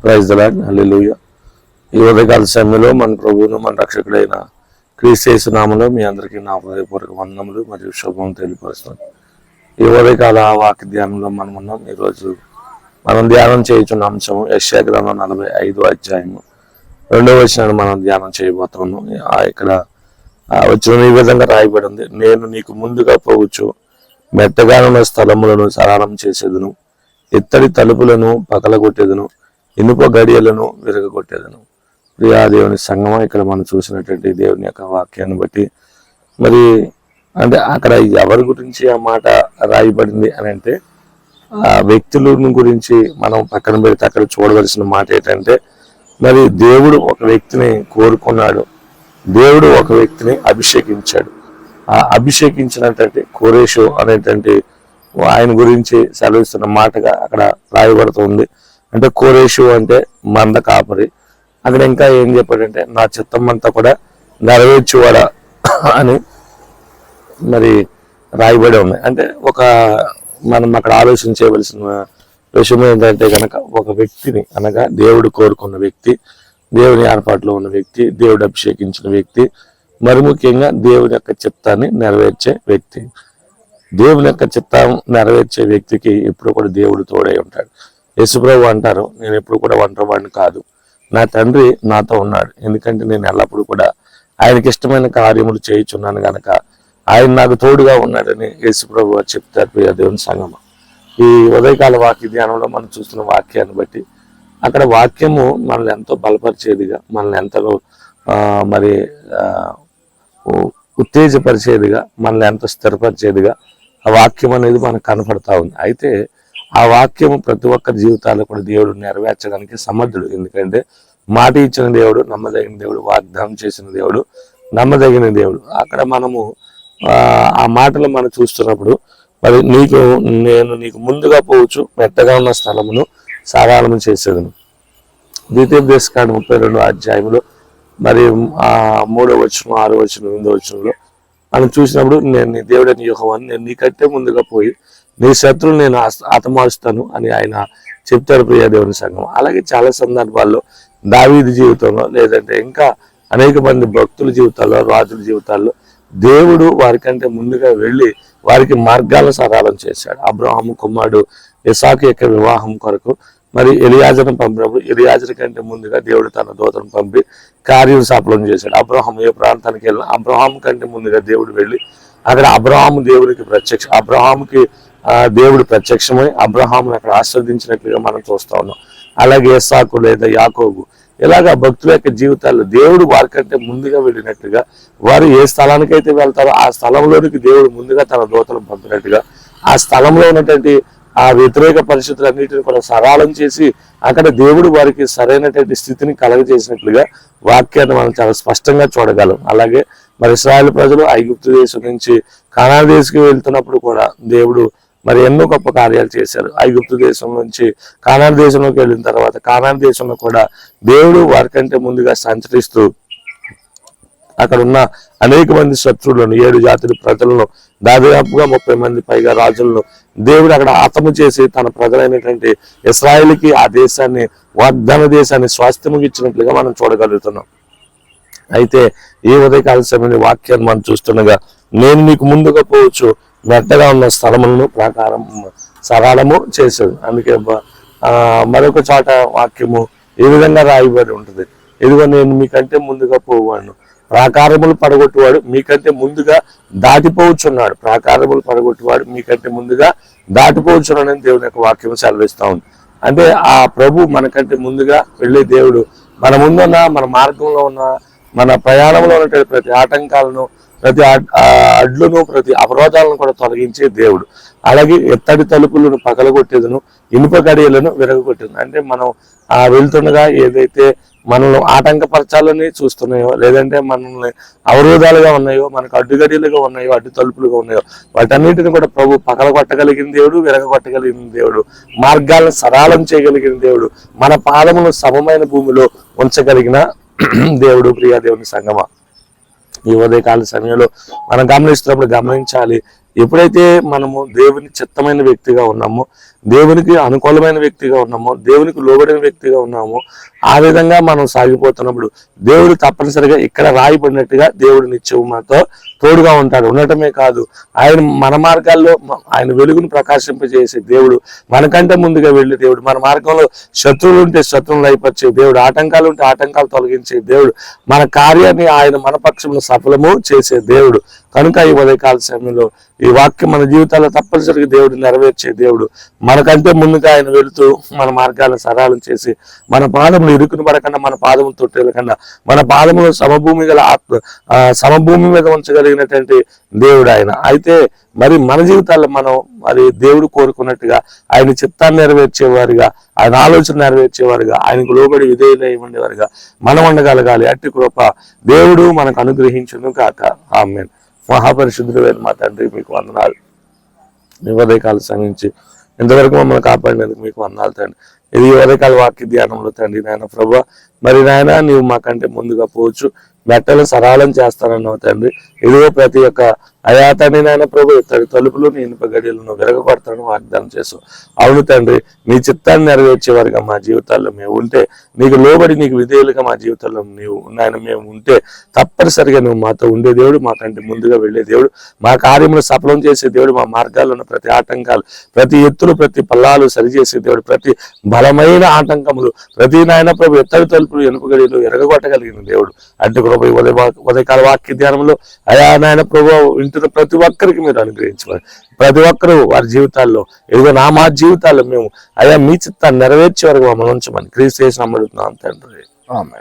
Praise the Lord hallelujah ఈ ఉదయకాల సమయంలో మన ప్రభువును మన రక్షకుడైన క్రీస్తు నామంలో మీ అందరికీ నా హృదయపూర్వక వందనములు మరియు శుభం తెలియపరుస్తున్నాను. ఈ ఉదయకాల వాక్య ధ్యానంలో మనం ఉన్నాం. ఈరోజు మనం ధ్యానం చేయుచున్న అంశం యశాగ్రంథం నలభై ఐదు అధ్యాయము. రెండవ వచనాన్ని మనం ధ్యానం చేయబోతున్నాము ఆ ఇక్కడ వచ్చిన ఈ విధంగా రాయబడి ఉంది నేను నీకు ముందుగా పోవచ్చు మెత్తగానున్న స్థలములను సరళం చేసేదును ఇత్తడి తలుపులను పగలగొట్టేదను ఇనుప గడియలను విరగొట్టేదను ప్రియా దేవుని సంగమం ఇక్కడ మనం చూసినటువంటి దేవుని యొక్క వాక్యాన్ని బట్టి. మరి అంటే అక్కడ ఎవరి గురించి ఆ మాట రాయబడింది అని అంటే ఆ వ్యక్తులను గురించి మనం పక్కన పెడితే అక్కడ చూడవలసిన మాట ఏంటంటే మరి దేవుడు ఒక వ్యక్తిని కోరుకున్నాడు. దేవుడు ఒక వ్యక్తిని అభిషేకించాడు. ఆ అభిషేకించినటువంటి కోరేషు అనేటువంటి ఆయన గురించి సెలవిస్తున్న మాటగా అక్కడ రాయబడుతుంది అంటే కోరేషు అంటే మంద కాపరి. అక్కడ ఇంకా ఏం చెప్పాడంటే నా చిత్తం అంతా కూడా నెరవేర్చువాడ అని మరి రాయబడి ఉన్నాయి అంటే ఒక మనం అక్కడ ఆలోచన చేయవలసిన విషయం ఏంటంటే కనుక ఒక వ్యక్తిని అనగా దేవుడు కోరుకున్న వ్యక్తి దేవుని ఏర్పాటులో ఉన్న వ్యక్తి దేవుడు అభిషేకించిన వ్యక్తి మరి ముఖ్యంగా దేవుని యొక్క చిత్తాన్ని నెరవేర్చే వ్యక్తి. దేవుని యొక్క చిత్తం నెరవేర్చే వ్యక్తికి ఎప్పుడు కూడా దేవుడు తోడై ఉంటాడు. యశుప్రభు అంటారు నేను ఎప్పుడు కూడా ఒంటరివాడిని కాదు. నా తండ్రి నాతో ఉన్నాడు. ఎందుకంటే నేను ఎల్లప్పుడూ కూడా ఆయనకి ఇష్టమైన కార్యములు చేయుచున్నాను గనక ఆయన నాకు తోడుగా ఉన్నాడని యేసుప్రభు చెప్తారు ప్రియ దేవుని సంగమ. ఈ ఉదయకాల వాక్య ధ్యానంలో మనం చూస్తున్న వాక్యాన్ని బట్టి అక్కడ వాక్యము మనల్ని ఎంతో బలపరిచేదిగా మనల్ని ఎంతలో మరి ఉత్తేజపరిచేదిగా మనల్ని ఎంతో స్థిరపరిచేదిగా ఆ వాక్యం అనేది మనకు కనపడతా ఉంది. అయితే ఆ వాక్యం ప్రతి ఒక్కరి జీవితాల్లో కూడా దేవుడు నెరవేర్చడానికి సమర్థుడు. ఎందుకంటే మాట ఇచ్చిన దేవుడు నమ్మదగిన దేవుడు వాగ్దానం చేసిన దేవుడు నమ్మదగిన దేవుడు. అక్కడ మనము ఆ, మాటలు మనం చూస్తున్నప్పుడు మరి నీకు నేను నీకు ముందుగా పోవచ్చు మెత్తగా ఉన్న స్థలమును సాధారణం చేసేదను. ద్వితీయోపదేశ కాండ ముప్పై రెండు అధ్యాయంలో మరి ఆ మూడో వచ్చిన ఆరో వచ్చిన ఎనిమిదో వచ్చినలో మనం చూసినప్పుడు నేను నీ దేవుడని అని నేను నీకంటే ముందుగా పోయి నీ శత్రువులు నేను హస్త- హతమారుస్తాను అని ఆయన చెప్తారు ప్రియాదేవుని సంఘం. అలాగే చాలా సందర్భాల్లో దావీది జీవితంలో లేదంటే ఇంకా అనేక మంది భక్తుల జీవితాల్లో రాజుల జీవితాల్లో దేవుడు వారికంటే ముందుగా వెళ్ళి వారికి మార్గాల సరాలం చేశాడు. అబ్రహాము కుమారుడు ఇసాకు యొక్క వివాహం కొరకు మరి ఎలియాజను పంపినప్పుడు ఎలియాజన కంటే ముందుగా దేవుడు తన దూతను పంపి కార్యం సఫలం చేశాడు. అబ్రహాం ఏ ప్రాంతానికి వెళ్ళినా అబ్రహాం కంటే ముందుగా దేవుడు వెళ్ళి అక్కడ అబ్రహాము దేవునికి ప్రత్యక్ష అబ్రహాముకి దేవుడు ప్రత్యక్షమై అబ్రహామును అక్కడ ఆస్వాదించినట్లుగా మనం చూస్తా ఉన్నాం. అలాగే ఏసాకు లేదా యాకోబు. ఇలాగా భక్తుల యొక్క జీవితాల్లో దేవుడు వారికంటే ముందుగా వెళ్ళినట్టుగా వారు ఏ స్థలానికైతే వెళ్తారో ఆ స్థలంలోనికి దేవుడు ముందుగా తన దూతను పంపినట్టుగా ఆ స్థలంలో ఉన్నటువంటి ఆ వ్యతిరేక పరిస్థితులన్నిటిని కూడా సరళం చేసి అక్కడ దేవుడు వారికి సరైనటువంటి స్థితిని కలగజేసినట్లుగా వాక్యాన్ని మనం చాలా స్పష్టంగా చూడగలం. అలాగే మరి ఇస్రాయల్ ప్రజలు ఐగుప్తు దేశం నుంచి కానా దేశంకి వెళ్తున్నప్పుడు కూడా దేవుడు మరి ఎన్నో గొప్ప కార్యాలు చేశారు. ఐగుప్తు దేశం నుంచి కానాన్ దేశంలోకి వెళ్ళిన తర్వాత కానాన్ దేశంలో కూడా దేవుడు వారికంటే ముందుగా సంచరిస్తూ అక్కడ ఉన్న అనేక మంది శత్రువులను ఏడు జాతుల ప్రజలను దాదాపుగా ముప్పై మంది పైగా రాజులను దేవుడు అక్కడ హతము చేసి తన ప్రజలైనటువంటి ఇస్రాయేల్కి ఆ దేశాన్ని వాగ్దాన దేశాన్ని స్వాస్థ్యము ఇచ్చినట్లుగా మనం చూడగలుగుతున్నాం. అయితే ఈ ఉదయకాల సమయంలో వాక్యాన్ని మనం చూస్తుండగా నేను నీకు ముందుగా పోవచ్చు మెత్తగా ఉన్న స్థలములను ప్రాకారం సరళము చేశాడు అందుకే మరొక చోట వాక్యము ఈ విధంగా రాయబడి ఉంటుంది. ఇదిగో నేను మీకంటే ముందుగా పోవాను ప్రాకారములు పడగొట్టువాడు మీకంటే ముందుగా దాటిపోవచ్చున్నాడు ప్రాకారములు పడగొట్టువాడు మీకంటే ముందుగా దాటిపోవచ్చున్నాడని దేవుని యొక్క వాక్యం సెలవిస్తా ఉంది. అంటే ఆ ప్రభు మనకంటే ముందుగా వెళ్ళే దేవుడు. మన ముందున్న మన మార్గంలో ఉన్న మన ప్రయాణంలో ఉన్నటువంటి ప్రతి ఆటంకాలను ప్రతి అడ్- ఆ అడ్లను ప్రతి అవరోధాలను కూడా తొలగించే దేవుడు. అలాగే ఎత్తడి తలుపులను పగలగొట్టేదను ఇనుప గడియలను విరగొట్టేది అంటే మనం ఆ వెళ్తుండగా ఏదైతే మనల్ని ఆటంకపరచాలని చూస్తున్నాయో లేదంటే మనల్ని అవరోధాలుగా ఉన్నాయో మనకు అడ్డుగడిలుగా ఉన్నాయో అడ్డు తలుపులుగా ఉన్నాయో వాటన్నిటిని కూడా ప్రభు పగలగొట్టగలిగిన దేవుడు విరగొట్టగలిగిన దేవుడు మార్గాలను సరళం చేయగలిగిన దేవుడు మన పాదమును సమమైన భూమిలో ఉంచగలిగిన దేవుడు ప్రియా దేవుని సంగమ. ఈ ఉదయకాల సమయంలో మనం గమనిస్తున్నప్పుడు గమనించాలి. ఎప్పుడైతే మనము దేవుని చిత్తమైన వ్యక్తిగా ఉన్నామో దేవునికి అనుకూలమైన వ్యక్తిగా ఉన్నామో దేవునికి లోబడిన వ్యక్తిగా ఉన్నామో ఆ విధంగా మనం సాగిపోతున్నప్పుడు దేవుడు తప్పనిసరిగా ఇక్కడ రాయబడినట్టుగా దేవుడు నిత్యం మనతో తోడుగా ఉంటాడు. ఉండటమే కాదు ఆయన మన మార్గాల్లో ఆయన వెలుగును ప్రకాశింపజేసే దేవుడు మనకంటే ముందుగా వెళ్ళే దేవుడు మన మార్గంలో శత్రువులు ఉంటే శత్రువులు అయిపరిచే దేవుడు ఆటంకాలు ఉంటే ఆటంకాలు తొలగించే దేవుడు మన కార్యాన్ని ఆయన మన పక్షంలో సఫలము చేసే దేవుడు. కనుక ఈ ఉదయకాల సమయంలో ఈ వాక్యం మన జీవితాల్లో తప్పనిసరిగా దేవుడు నెరవేర్చే దేవుడు. మనకంటే ముందుగా ఆయన వెళుతూ మన మార్గాలను సరళం చేసి మన పాదములు ఇరుకుని పడకుండా మన పాదములు తొట్టెలకుండా మన పాదములు సమభూమి గల ఆత్మ ఆ, సమభూమి మీద ఉంచగలిగినటువంటి దేవుడు ఆయన. అయితే మరి మన జీవితాల్లో మనం మరి దేవుడు కోరుకున్నట్టుగా ఆయన చిత్తాన్ని నెరవేర్చేవారుగా ఆయన ఆలోచన నెరవేర్చేవారుగా ఆయనకు లోబడి విధేయులై ఉండేవారుగా మనం ఉండగలగాలి. అట్టి కృప దేవుడు మనకు అనుగ్రహించును కాక ఆమె మహాపరిశుద్ధులైన మా తండ్రి మీకు వందనాలు. ఈ ఉదయకాల సమయించి ఇంతవరకు మమ్మల్ని కాపాడినందుకు మీకు వందనాలు తండ్రి. ఇది ఈ ఉదయకాల వాక్య ధ్యానంలో తండ్రి నాయన ప్రభా మరి నాయన నీవు మాకంటే ముందుగా పోవచ్చు. మెట్టలు సరళం చేస్తానన్నావు తండ్రి. ఇదిగో ప్రతి ఒక్క అయాతని నాయన ప్రభు ఇతడి తలుపులు నీ ఇనుప గడియలను విరగొడతాను వాగ్దానం చేసు అవును తండ్రి నీ చిత్తాన్ని నెరవేర్చేవారుగా మా జీవితాల్లో మేము ఉంటే నీకు లోబడి నీకు విధేయులుగా మా జీవితంలో నీవు నాయన మేము ఉంటే తప్పనిసరిగా నువ్వు మాతో ఉండే దేవుడు మాకంటే ముందుగా వెళ్ళే దేవుడు మా కార్యములు సఫలం చేసే దేవుడు మా మార్గాల్లో ఉన్న ప్రతి ఆటంకాలు ప్రతి ఎత్తులు ప్రతి పల్లాలు సరిచేసే దేవుడు ప్రతి బలమైన ఆటంకములు ప్రతి నాయన ప్రభు ఎత్తడి తలుపులు ఎనుపగడిలు ఎరగగొట్టగలిగిన దేవుడు. అంటే ప్రభు ఉదయ ఉదయకాల వాక్య ధ్యానంలో అయా నాయన ప్రభు వింటున్న ప్రతి ఒక్కరికి మీరు అనుగ్రహించమని. ప్రతి ఒక్కరూ వారి జీవితాల్లో ఏదో నా మా జీవితాల్లో మేము అయా మీ చిత్తాన్ని నెరవేర్చే వరకు మమ్మల్ని ఉంచమని. క్రీస్తు చేసిన అడుగుతున్నాం తండ్రి. ఆమె